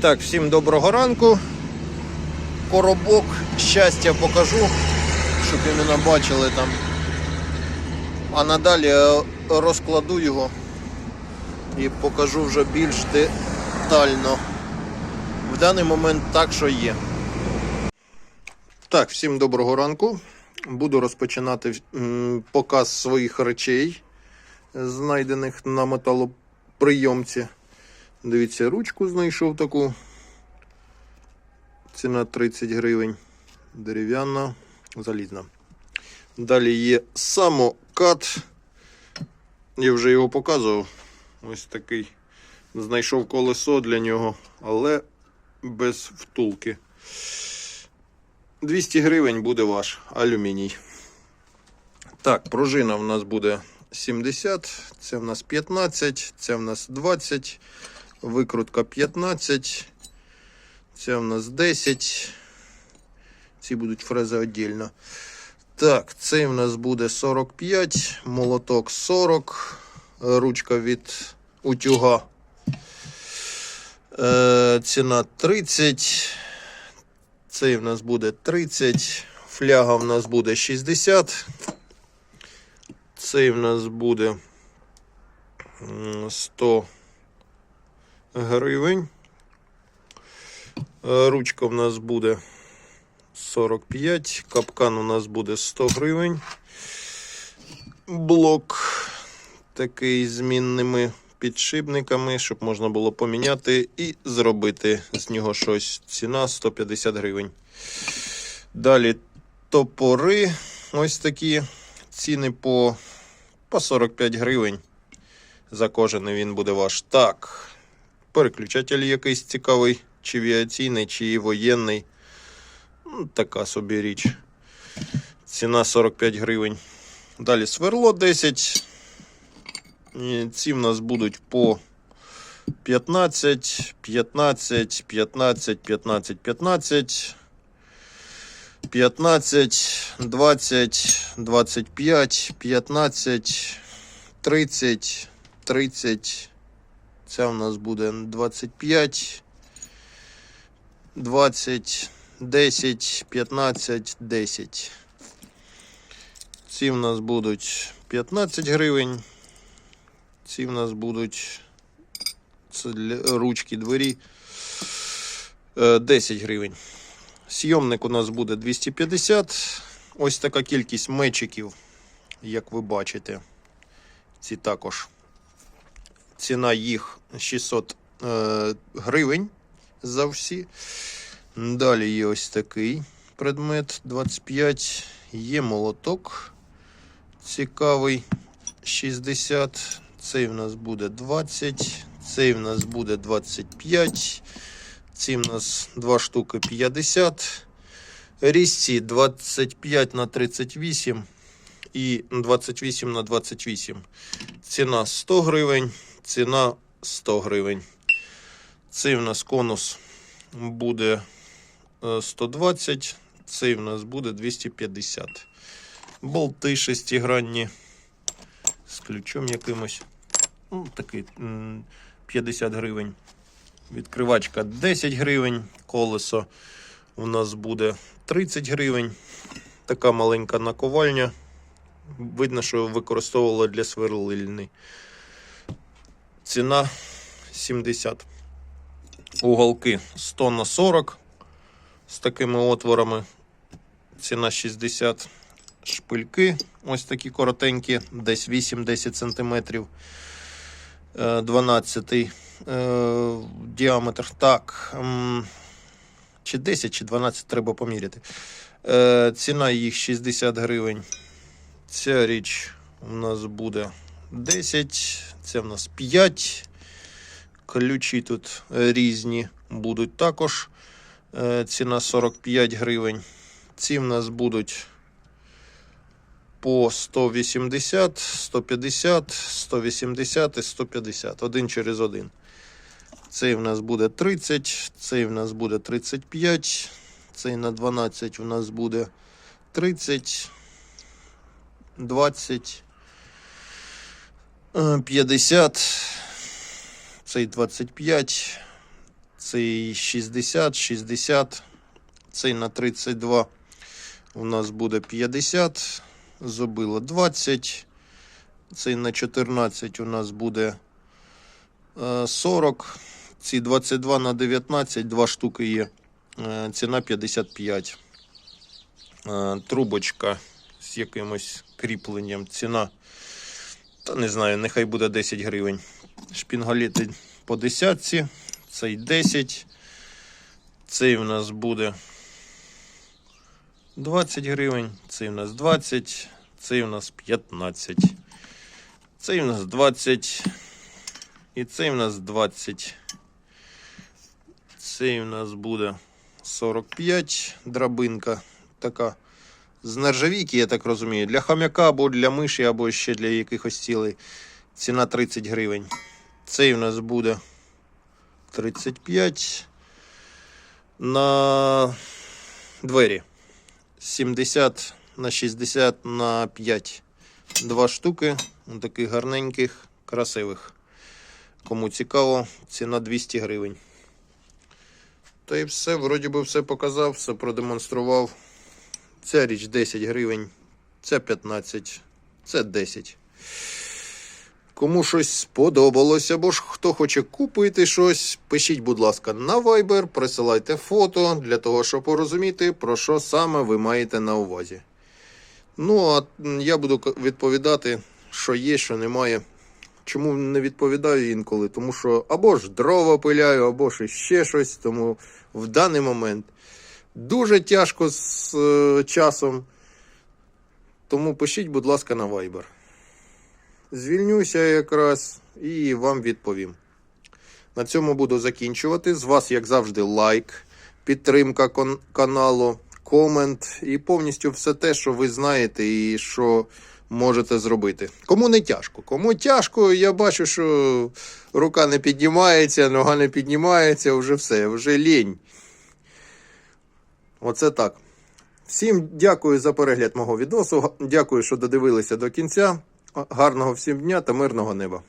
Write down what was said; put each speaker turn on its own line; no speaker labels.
так, всім доброго ранку. Коробок щастя покажу, щоб іменно бачили там. А надалі е, розкладу його і покажу вже більш детально. В даний момент так, що є. Так, всім доброго ранку. Буду розпочинати показ своїх речей, знайдених на металоприйомці. Дивіться, ручку знайшов таку. Ціна 30 гривень. Дерев'яна, залізна. Далі є самокат. Я вже його показував. Ось такий. Знайшов колесо для нього, але без втулки. 200 гривень буде ваш алюміній. Так, пружина в нас буде 70, це в нас 15, це в нас 20, викрутка 15, це в нас 10. Ці будуть фрези віддільно. Так, цей в нас буде 45, молоток 40, ручка від утюга. Е, ціна 30. Цей в нас буде 30, фляга в нас буде 60. Цей в нас буде м, 100 гривень. Е, Ручка в нас буде 45, капкан у нас буде 100 гривень. Блок такий змінними підшипниками, щоб можна було поміняти і зробити з нього щось. Ціна 150 гривень. Далі топори. Ось такі ціни по, по 45 гривень. За кожен він буде ваш. Так. Переключатель якийсь цікавий, чи авіаційний, чи воєнний. Ну, така собі річ. Ціна 45 гривень. Далі сверло 10. І ці в нас будуть по 15, 15, 15, 15, 15, 15, 20, 25, 15, 30, 30. Ця в нас буде 25, 20, 10, 15, 10. Ці в нас будуть 15 гривень. Ці в нас будуть це для ручки двері е, 10 гривень. Сйомник у нас буде 250. Ось така кількість мечиків, як ви бачите. Ці також. Ціна їх 600 е, гривень за всі. Далі є ось такий предмет 25. Є молоток цікавий 60. Цей в нас буде 20, цей в нас буде 25, ці в нас два штуки 50, різці 25 на 38 і 28 на 28. Ціна 100 гривень, ціна 100 гривень. Цей в нас конус буде е, 120, цей в нас буде 250. Болти шестигранні з ключом якимось. Ну, такий 50 гривень. Відкривачка 10 гривень. Колесо у нас буде 30 гривень. Така маленька наковальня. Видно, що використовувала для сверлильни. Ціна 70. Уголки 100 на 40 з такими отворами. Ціна 60 шпильки. Ось такі коротенькі, десь 8-10 см. 12 е, діаметр. Так. Чи 10, чи 12 треба поміряти. Е, ціна їх 60 гривень. Ця річ у нас буде 10, це в нас 5. Ключі тут різні будуть також. Е, ціна 45 гривень. Ці в нас будуть по 180, 150, 180 і 150. Один через один. Цей в нас буде 30, цей в нас буде 35, цей на 12 у нас буде 30, 20, е, 50, цей 25, Цей 60, 60. Цей на 32 у нас буде 50. Зобило 20. Цей на 14 у нас буде е, 40. Ці 22 на 19, два штуки є. Е, Ціна 55. Е, Трубочка з якимось кріпленням. Ціна, та не знаю, нехай буде 10 гривень. Шпінгалети по десятці. Цей 10. Цей у нас буде 20 гривень. Цей у нас 20. Цей у нас 15. Цей у нас 20. І цей у нас 20. Цей у нас буде 45 драбинка. Така з нержавійки, я так розумію. Для хам'яка або для миші, або ще для якихось цілей. Ціна 30 гривень. Цей у нас буде 35 на двері. 70 на 60 на 5. Два штуки. Таких гарненьких, красивих. Кому цікаво, ціна 200 гривень. Та і все, вроді би все показав, все продемонстрував. Ця річ 10 гривень, ця 15, це 10. Кому щось сподобалось, або ж хто хоче купити щось, пишіть, будь ласка, на Viber, присилайте фото для того, щоб порозуміти, про що саме ви маєте на увазі. Ну, а я буду відповідати, що є, що немає. Чому не відповідаю інколи? Тому що або ж дрова пиляю, або ж ще щось. Тому в даний момент дуже тяжко з е, часом. Тому пишіть, будь ласка, на Viber. Звільнюся якраз і вам відповім. На цьому буду закінчувати. З вас, як завжди, лайк, підтримка каналу, комент і повністю все те, що ви знаєте і що можете зробити. Кому не тяжко. Кому тяжко, я бачу, що рука не піднімається, нога не піднімається, вже все, вже лінь. Оце так. Всім дякую за перегляд мого відосу. Дякую, що додивилися до кінця. Гарного всім дня та мирного неба.